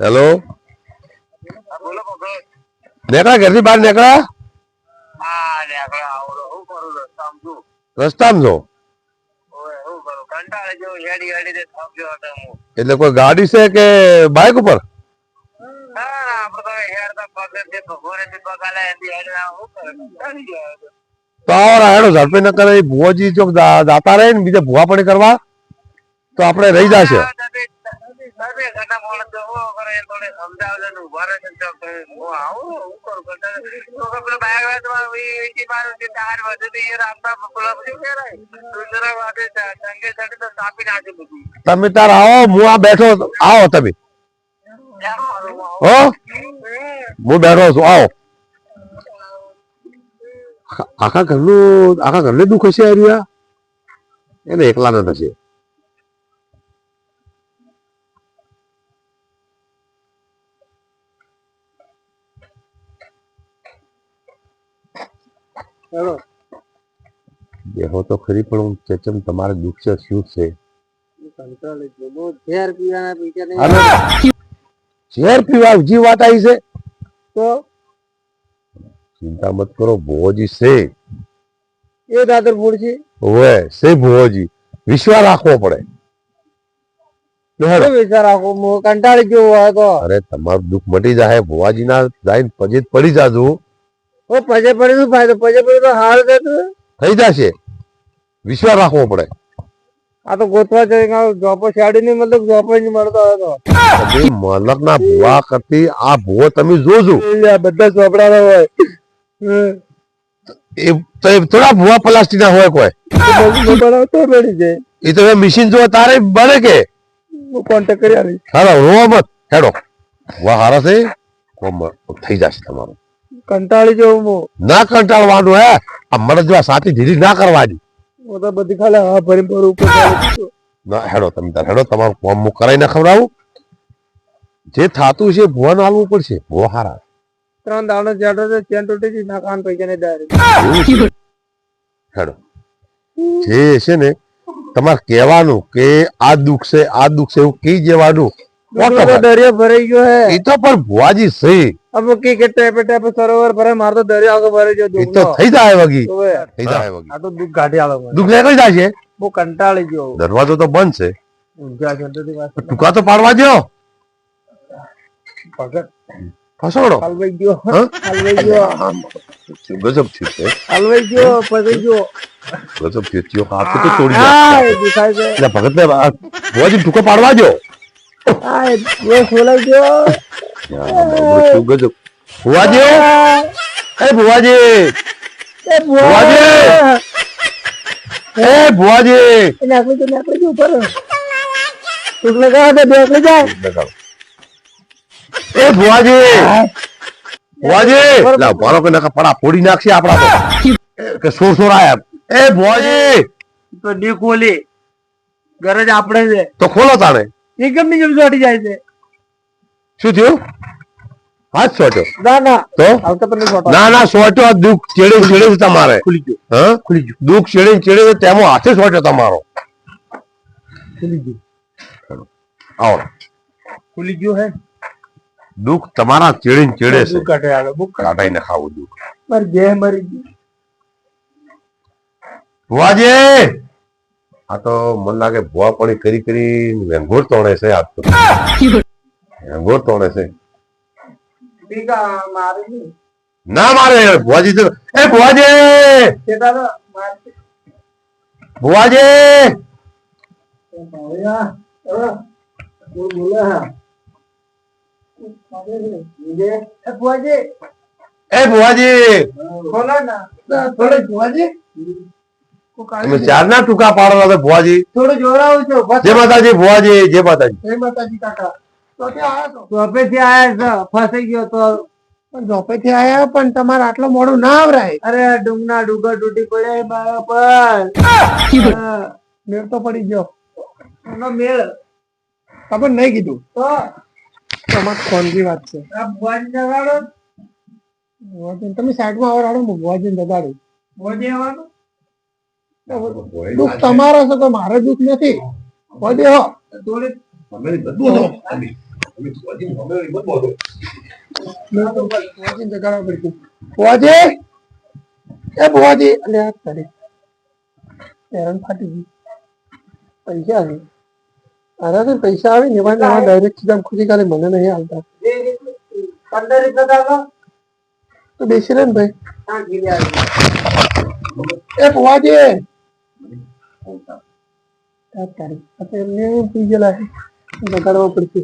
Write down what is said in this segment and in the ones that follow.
Hello નીકળ્યા ઘરથી બહાર નીકળ્યા રસ્તામાં છો એટલે કોઈ ગાડી છે કે બાઇક ઉપર? તો હેડ ઝડપી ન કરે ભુવાજી ચોક દાતા રહે ને બીજે ભુવા પણ કરવા તો આપણે રહી જશે. તમે- તમે માણસ હું કરે થોડે સમજાવજો ને ઊભા રહે છે હું આવું, હું કરું? કંટાળે. પેલો ઈ- ઈજી મારું જે ટાયર વધુ તો એ રામતા પેલો બધું. તમે તાર આવો, હું આ બેઠો આવો તમે. હો? હું બેઠો છું, આવો. આખા ઘરનું, આખા ઘરને દુઃખ હશે એને એકલા ન થશે. દેહો તો ખરી પણ હું ચેચમ તમારે દુઃખ છે શું છે? ઝેર પીવાના પૈસા નહીં. ઝેર પીવા જી વાત આવી છે? તો? ચિંતા મત કરો ભોજી છે. એ દાદર ફૂડ ઓએ સે ભોજી વિશ્વાસ રાખવો પડે. કંટાળી ગયો હોય તો. અરે તમારું દુઃખ મટી જાય ભુવાજી ના જાય પડી જાજુ. ઓ પજે પડે શું ફાયદો પજે પડે તો હાલ થતું થઈ જશે. વિશ્વાસ રાખવો પડે. આ તો ગોતવા જઈને જોપો શાડી ની મતલબ જોપો નહીં મળતો હતો મલક ના ભૂવા કરતી આ ભૂવો તમે જોજો. બધા ચોપડા હોય. એ તો થોડા ભૂવા પ્લાસ્ટિક ના હોય કોઈ. મળી જાય. એ તો મશીન જો તારે બને કે? કોન્ટેક્ટ કરી આવી હાલો રોવા મત. હેડો. વાહ હારા છે? થઈ જશે તમારું. કંટાળી જવું હું. ના કંટાળવાનું હે. આ જેવા સાથી ધીરી ના કરવાની હું તો બધી ખાલી હા ભરી ભરું ઉપર ના હેડો તમે તાર હેડો તમારું ફોર્મ હું કરાઈ ના ખવડાવું. જે થાતું છે ભુવાને આલવું પડશે. ભુવા હારા. ત્રણ દાડો જાડો છે ચેન તૂટી ગઈ ના કાન પૈસા ને ડાયરેક્ટ હેડો. જે છે ને તમારે કહેવાનું કે આ દુઃખ છે આ દુઃખ છે એવું કહી દેવાનું દરિયો ભરાઈ ગયો હે. એ તો પણ ભુવાજી સહી અબ કે કે ટેપે ટેપે સરોવર ભરે માર તો દરિયો આગો ભરાઈ ગયો એ તો થઈ જાય વગી. થઈ જાય વગી. આ તો દુખ ગાઢી આવે દુખ લેકઈ જાય છે? બહુ દરવાજો તો બંધ છે. ટૂંકા તો પાડવા દો ભગત. ને ટૂંકો પાડવા દો હા એ ખોલાઈ ગયો. ગજબ. ભુવાજી એ ભુવાજી. એ ભુવાજી. એ ભુવાજી. નાખી દે નાખી દે ઉપર. તું લગાવ દે બેસી જાય. લગાવ. એ ભુવાજી. ભુવાજી. લા મારો કે નાખા પડા ફોડી નાખશે આપડા. કે સોર સોર આયા એ ભુવાજી. તો ડી ખોલી ગરજ આપણે છે. તો ખોલો તાણે. એ જેમ ચોટી જાય છે. શું થયું? હાથ સોટ્યો. ના ના. તો? આવતા પણ નહીં ચોટો ના ના સોટ્યો. દુઃખ ચેડે ચેડે તમારે. ખુલી ગયો. હા? ખુલી ગયો. દુઃખ ચેડે ચેડે તેમાં હાથે સોટ્યો તમારો. ખુલી ગયો. આવો. ખુલી ગયો હે? દુઃખ તમારા ચેડે ચેડે છે. કાઢે આલો બુક ખાવું દુઃખ. મારી મરી ગઈ. ભુવાજી આ તો મને લાગે ભુવા પડી કરી કરી વેંગોર તોડે છે આ તો. વેંગોર તોણે છે. ના મારે ભુવાજી તો એ ભુવાજી! ભુવાજી! એ ભુવાજી! થોડો ભુવાજી. તમે ચાર ના ટૂંકા પાડો છો ભુવાજી. થોડું જોડાવું છું જય માતાજી ભુવાજી જય માતાજી. જય માતાજી કાકા. ઝોપે થી આયા ફસાઈ ગયો તો. ઝોપે થી આયા પણ તમારે આટલો મોડું ના આવરાય. અરે ડુંગના ડુગર તૂટી પડ્યા મારા પર. મેળ તો પડી ગયો. એનો મેળ. ખબર નહીં કીધું. તો? તમારે ખોનગી વાત છે. ભુવાજી જગાડો તમે સાઈડમાં આવો રાડો ભુવાજી જગાડું ભુવાજી આવવાનું? દુઃખ તમારા છે તો મારે દુઃખ નથી. હો. પૈસા આવે ને એમાં ડાયરેક્ટ સીધા ખુશી કાલે મને નહીં આવતા. તો બેસી રે ને ભાઈ. એ ભુવાજી આ તારી આ તો એમને એમ પી ગયેલા છે જગાડવા પડશે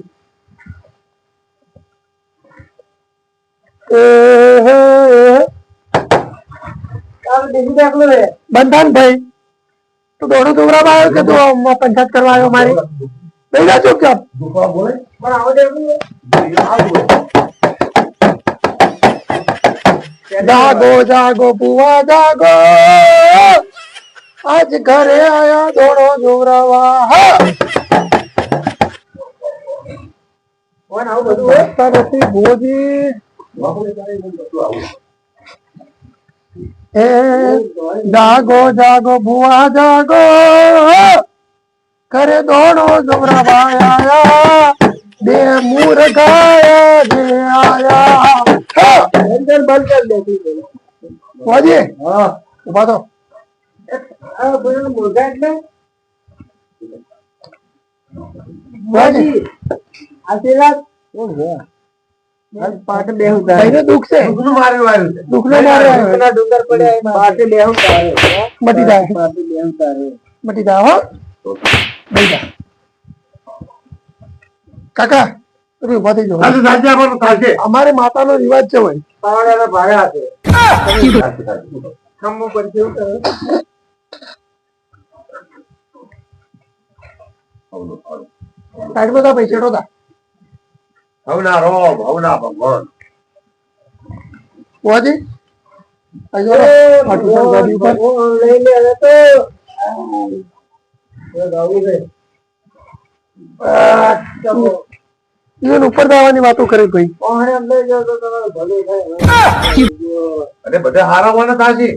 બંધન ભાઈ તું દોડો દોવરામાં આવ્યો કે તું આમ પંચાયત કરવા આવ્યો મારી બેટા ચૂપ ચાપ જાગો જાગો બુવા જાગો આજ ઘરે આયા દોડો જોરાવા હા. વાંચતા નથી ભોજી એ જાગો જાગો ભુવા જાગો. કરે દોડો આયા. બે મુરગાયા જે આયા. અંદર બંધ કરી દે હા. ઊભા તો મુરગા એટલે ભુવાજી આશીર્વાદ. પાટ બેહું ભાઈને દુઃખ છે? દુઃખનું માર્યું આવ્યું છે દુઃખનું માર્યું આવ્યું ડુંગર પડ્યા પાટે બેહું મટી જાય. પાટે બેહું મટી જાય હો. બેહી કાકા તમે ઊભા થઈ જાઓ. અમારે માતાનો રિવાજ છે ભાઈ. પાવડાના ભાડા છે સાઈડ બધા રોમ ભગવાન. આટલું ગાડી ઉપર લઈ લે હવે તો. ઉપર જવાની વાતો કરે ભાઈ. અરે બધા હારા છે ભુવાજી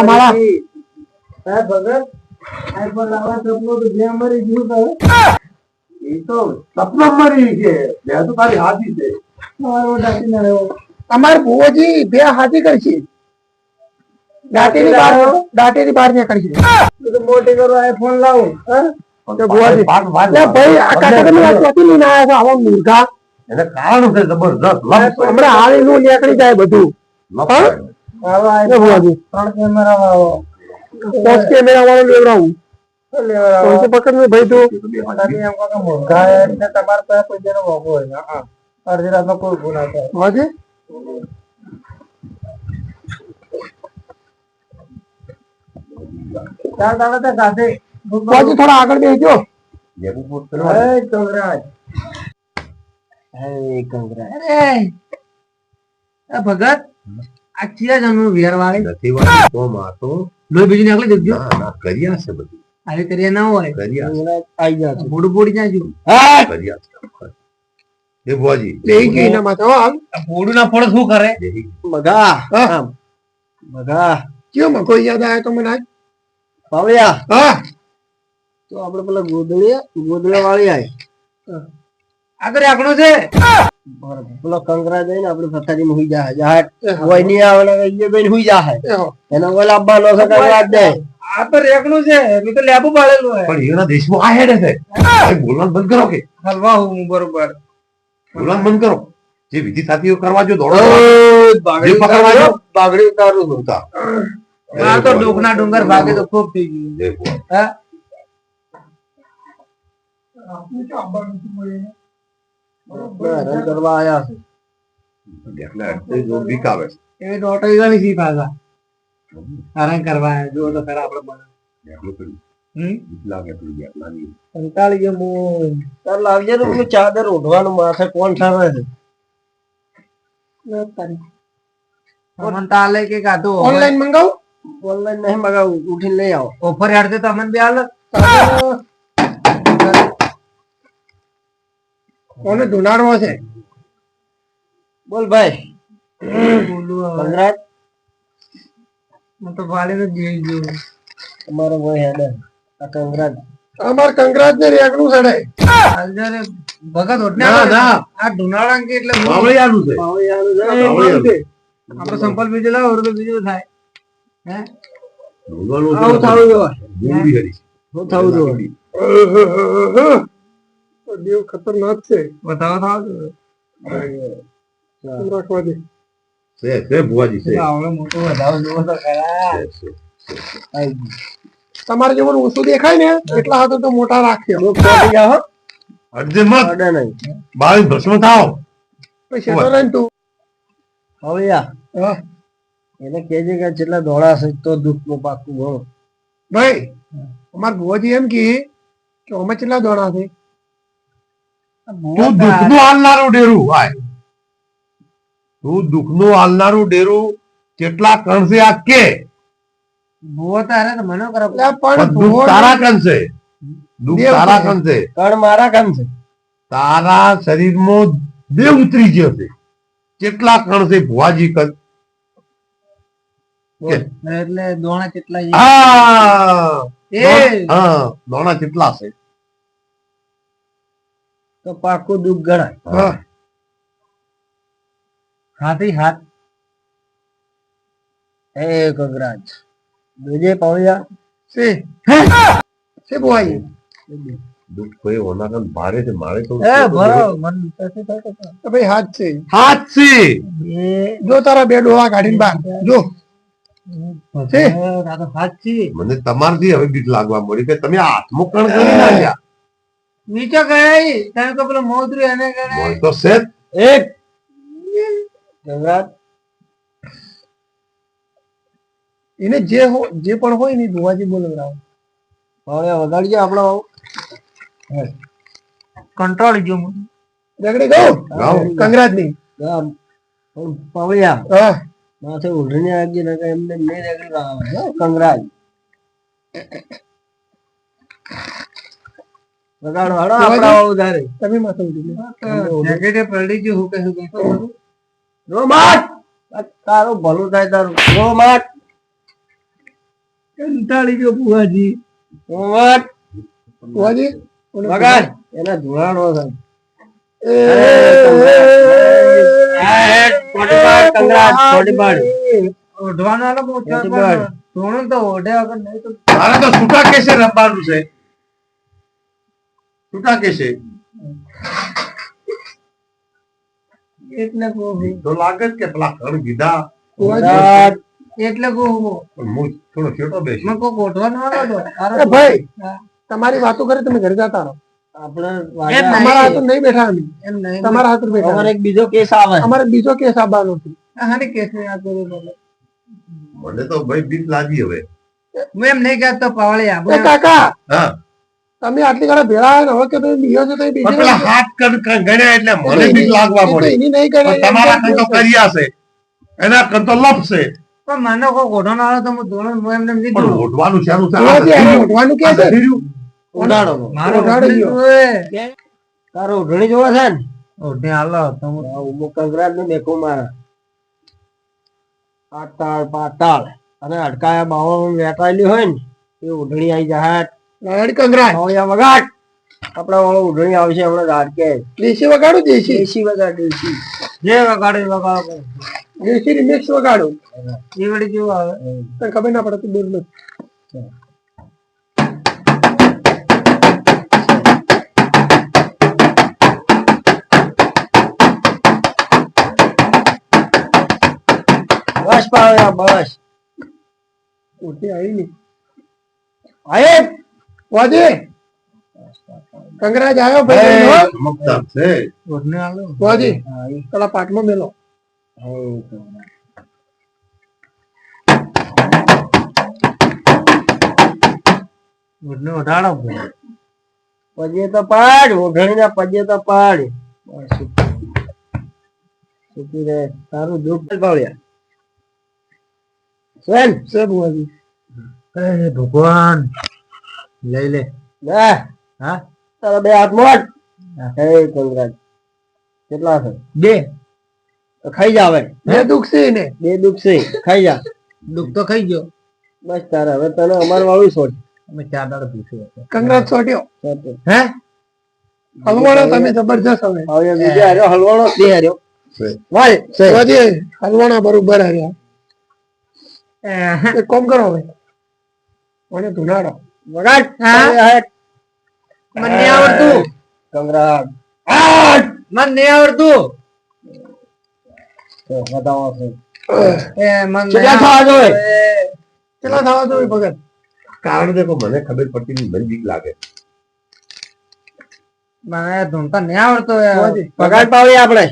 અમારા એ તો સપના મરી છે બે તો તારી હાથી છે. અમારે ભુવાજી બે હાથી કરશે દાંતીની બાર દાંતીની બાર ને કરશે મોટી કરો આઈફોન લાવું. ભાઈ આ કાકા તમે આ ક્યાંથી લઈને આવ્યા છો આવા મૂર્ખા. એને કારણ છે જબરદસ્ત હમણાં હાલનું નીકળી જાય બધું. ત્રણ કેમેરા વાળો. પાંચ કેમેરા વાળો લેવડાવું? પૈસે પકડ ને ભાઈ તું? તમારે પાસે મોકો હોય. હા રાત રાતનો કોઈ ગુના થાય. ભુવાજી ચાર દાડા સાથે. થોડા આગળ બેસજો. જેવું પોત અરે આ ભગત આ ચિયા જન્મ વિહાર વાળી. નથી વાળી તો માં લોહી બીજું નીકળી જજો. ના ના કર્યા છે બધું. આવી કરીએ ના હોય. કર્યા છે, આવી જાય બોડું બોડી જાજો કર્યા છે. એ ભુવાજી બેહી ગઈ ના માથે હો પોડું ના ફળ શું કરે? મગા ગઈ. મગા. મગા કયો યાદ આવે તો મને આજ? પાવળિયા. હા. તો આપણે પેલા ગોદડિયા ગોદડિયા વાળી આય આગળ આંકડો છે? પેલો કંકરા જઈને આપણે ફતાજી હુઈ જાય. જહાજ કોઈ નહીં આવે એ બેન હુઈ જાય. એનો ઓલા આપવાનો છે કંકરા જ જાય આ તો રેકનું છે મેં તો લેબુ પાડેલું હે પણ એના દેશમાં આ હેડે છે. બોલવાનું બંધ કરો કે. હલવા હું બરોબર. બોલવાનું બંધ કરો. જે વિધિ સાથીઓ કરવા જો દોડો. બાગડી પકડવા જો. બાગડી ઉતારું છું ઉતાર. આ તો ડોકના ડુંગર ભાગે તો ખૂબ થઈ ગયું. હા? હેરાન કરવા આયા. છે એટલે છે. એ તો સી પાછા કરવા ખરા આપણે બને. બેઠલું કર્યું. ચાદર ઓઢવાનું માથે કોણ ઠરે છે? કે કાતો ઓનલાઈન મંગાવું? ઓનલાઈન નહીં મંગાવું. ઉઠીને લઈ આવો. ઓફર હેડતે તો અમન બે હાલ કોને ધુનાડવો છે? બોલ ભાઈ. બોલું હું તો ભાલે તો ગયો. તમારો ભાઈ હેડે. આ કંગરાજ અમાર કંકરાજ ને રેગનું સડાય ભગત ઓટને ના, ના. આ ઢુનાળા કે એટલે બાવળિયાનું છે. આપણે સંપલ બીજું લાવો તો બીજું થાય. હે? આવું થવું થવું દેવ ખતરનાક છે. બતાવો થાવ રાખવા છે છે ભુવાજી છે. આવડે મોટો વધારો જોવો તો ખરા. છે, છે. તમારે જેવું ઓછું દેખાય ને એટલા હાથો તો મોટા રાખ્યો અડધે મત. બાવીસ ભસ્મ થાવ પછી તો રહે તું. હવળિયા હા. એને કેજે કે જેટલા દોડા છે તો દુઃખનું પાકું ભાઈ અમાર ભુવાજી એમ કે અમે કેટલા દોડા છે? તું દુઃખનું હાલનારું ડેરું ભાઈ તું દુઃખનું હાલનારું ડેરું કેટલા કણસે આ કે? ભૂવો તારે તો મને કરો પણ દુઃખ તારા કણસે? દુઃખ તારા કણસે? કણ મારા કણસે. તારા શરીરમાં દેવ ઉતરી ગયો છે. કેટલા કણ છે ભુવાજી કણ એટલે દોણા કેટલા હા દોણા કેટલા છે? તો પાકું દુઃખ ગણાય. હાથી હાથ. એ કગરાજ દુજે પાવ્યા સે સે ભુવાજી દુઃખ કોઈ હોના કણ ભારે છે મારે તો એ ભરો મન થતું તો. ભાઈ હાથ છે. હાથ છે. જો તારા બે ડોળા કાઢીને બાર. જો. મને તમારથી હવે બીક લાગવા મળી કે તમે હાથમાં કરી નાખ્યા. નીચે ગયા તમે તો પેલો મોદરું એને તો સેટ એક. એને જે હોય જે પણ હોય ને ઈ ભુવાજી બોલવડાવો વગાડી વગાડજો આપણો કંટ્રોલ જો જગડી ગયો. કંગરાજની. હા. માથે ઉઠીને આગી ને એમને નહીં રેગડી આવે. હો, કંગરાજ વગાડો હડો તમે માથે ઉડી નેગેટિવ હું તારું ભલું થાય તારું. રોમાટ કંટાળી ગયો વગાડ એના થાય ઓઢવાનો બહુ ચાર મોટી ધોણું તો ઓઢે વગર નહીં તો મારે તો છૂટા કેસે રમવાનું છે. છૂટા કેસે એટલે તો લાગે કે પેલા કણ કીધા. એટલે હું. થોડો છેટો બેસી. મને તો એ ભાઈ તમારી વાતો કરે તમે ઘરે જતા રહો. આપણે એમ અમારા નહીં બેઠા અમે. એમ નહીં. તમારા હાથ બેઠા અમારે બીજો કેસ આવે. બીજો કેસ આવવાનો હાની કેસની વાત કરું બોલે મને તો ભાઈ બીક લાગી હવે. હું એમ નહીં કહેતો પાવળિયા કાકા! હા. તમે આટલી ઘણા ભેળા આવ્યા ને હવે કે તમે બીજો છો તો બીજો પેલા હાથ ગણ્યા એટલે મને બીક લાગવા પડે. એની નહીં કરે તમારા કણ તો કર્યા છે. એના કણ તો લપશે. પણ મને કોઈ ઓઢવાનો આવે તો હું ધોરણ હું એમને નહીં પણ ઓઢવાનું છે આનું ઓઢવાનું કે છે? ધીર્યું. મારો ઓઢાડી તારો ઓઢણી જોવા છે ને? ઓઢે હાલો તમે ઉમો કંગરાજ ને મેકું મારા. પાતાળ પાતાળ. અને અડકાયા બાવો વેટાયેલી હોય ને એ ઓઢણી આવી જાય લાડ કંગરા પાવળિયા વગાડ આપણા વાળો ઉઢણી આવશે હમણાં ઝાડકે દેશી વગાડું દેશી? દેશી વગાડ દેશી. જે વગાડે વગાડો દેશી રિમિક્સ વગાડું એ વળી કેવું આવે? તને ખબર ના પડે તું દૂર નથી બસ પાવ્યા બસ. ઉઠી આવી નહીં આયે! વાજે. કંગરાજ આવ્યો ભાઈ હો. છે. વાજી. પેલા પાટમાં મેલો. ઓઢને ઓઢાડો પજે તો પાડ ઉઢણી ના પજે તો પાડ. બસ સુખી. રહે. તારું દુઃખ સ્વેન હે ભગવાન. લઈ લે. હા હા? તારા બે હાથ મોટ હે. કંગરાજ. કેટલા છે? બે. ખાઈ જા હવે. બે દુઃખ છે એને. બે દુઃખ છે. ખાઈ જા. દુઃખ તો ખાઈ ગયો. બસ તારે હવે તને અમાર વાળું છોડ. અમે ચાર દાડા પૂછ્યું હતું. છોડ્યો. હે? હલવાણો તમે જબરજસ્ત હવે. હવે બીજો હાર્યો હલવાણો તે હાર્યો ભાઈ ભુવાજી હલવાણા બરોબર આવ્યા કોમ કરો હવે. મને ધુનાડો વગાડ. મને નહીં આવડતું. કંગરાટ મને નહીં આવડતું. બતાવો એ મન કેટલા થવા જોઈએ? કેટલા થવા જોઈએ ભગત? કારણ દેખો મને ખબર પડતી નહીં મને બીક લાગે. મને ધૂમતા નહીં આવડતો વગાડ પાવી આપણે.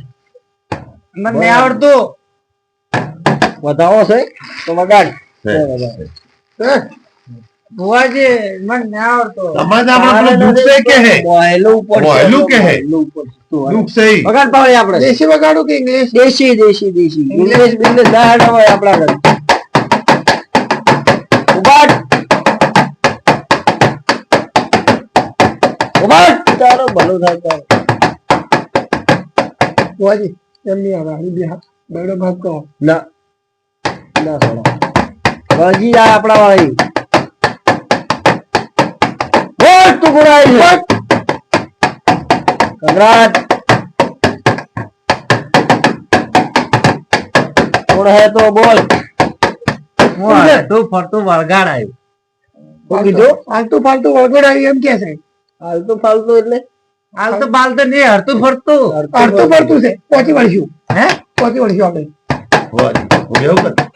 મને નહીં આવડતું. વધાવો છે તો વગાડ? ભુવાજી મને નહીં આવડતું. સમાજમાં પેલું કે હે? મોહેલું મોહેલું કે હે? દુઃખ વગાડ પાવી આપણે. દેશી વગાડું કે ઇંગ્લિશ? દેશી દેશી દેશી. ઇંગ્લિશ બિંગ્લિશ ના હોય આપણા ઘરે. ઉભાટ ઉભાટ તારો ભલું થાય તારો. ભુવાજી એમ નહીં આવે. બે બેડો ભાગ કહો ના ના સોડા આ આપણા વાળી. બોલ છે. કંગરાટ થોડા હે તો બોલ. તું ફરતું વળગાડ આવ્યું. શું કીધું? આલતું ફાલતું વળગાડ આવ્યું એમ કે છે. આલતું ફાલતું એટલે? હાલતું ફાલતું નહીં હરતું ફરતું. હરતું ફરતું છે. પહોંચી વળશું. હે? પહોંચી વળશું આપણે. એવું કરું.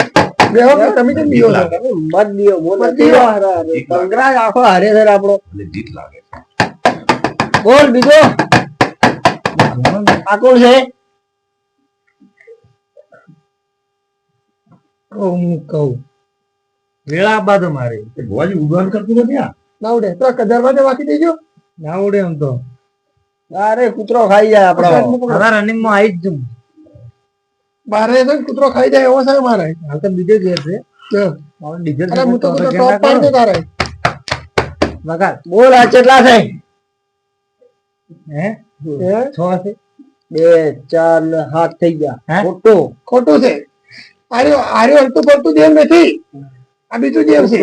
બેહો તમે કેમ બીઓ છો? મત દિયો મો નથી દિયો. હારા આખો હારે છે આપણો. મને લાગે બોલ બીજો. આ કોણ છે? હું કહું. વેળા બાદ મારી. એ ભુવાજી ઉડવાન કરતું તો કદરવા વાંચી દેજો. ના ઉડે એમ તો. અરે કૂતરો ખાઈ જાય. હવે રનિંગમાં આવી જ જમ બારે તો કૂતરો ખાઈ જાય એવો છે મારે હાલ તો બીજે ગેર છે ડીઝલ અરે હું તો કૂતરો ટોપ પાડી તારે. વગાડ. બોલ આ કેટલા છે? હે? હે? છ છે. બે ચાર ને હાથ થઈ ગયા. ખોટું. ખોટું છે. આર્યો આર્યો હલતું પડતું દેવ નથી. આ બીજું દેવ છે.